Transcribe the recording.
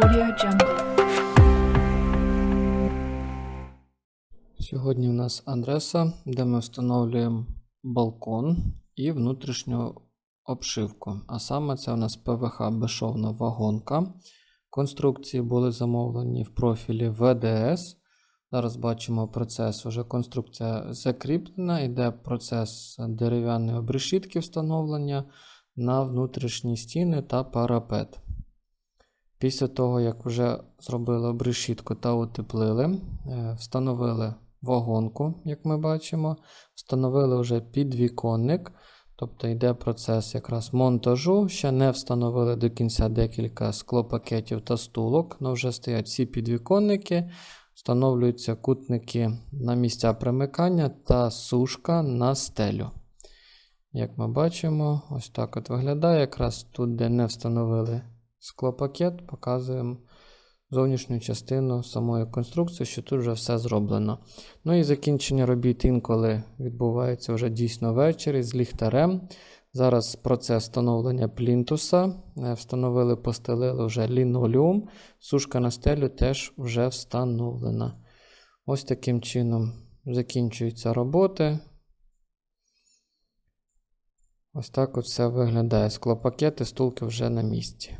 Audio Jungle. Сьогодні у нас адреса, де ми встановлюємо балкон і внутрішню обшивку. А саме це у нас ПВХ безшовна вагонка. Конструкції були замовлені в профілі ВДС. Зараз бачимо процес, уже конструкція закріплена, йде процес дерев'яної обрешітки встановлення на внутрішні стіни та парапет. Після того, як вже зробили обрешітку та утеплили, е, встановили вагонку, як ми бачимо, встановили вже підвіконник, тобто йде процес якраз монтажу. Ще не встановили до кінця декілька склопакетів та стулок, але вже стоять всі підвіконники, встановлюються кутники на місця примикання та сушка на стелю. Як ми бачимо, ось так от виглядає. Якраз тут, де не встановили склопакет, показуємо зовнішню частину самої конструкції, що тут вже все зроблено. Ну і закінчення робіт інколи відбувається вже дійсно ввечері з ліхтарем. Зараз процес встановлення плінтуса. Е, Встановили, постелили вже лінолеум. Сушка на стелю теж вже встановлена. Ось таким чином закінчуються роботи. Ось так от все виглядає. Склопакети, стулки вже на місці.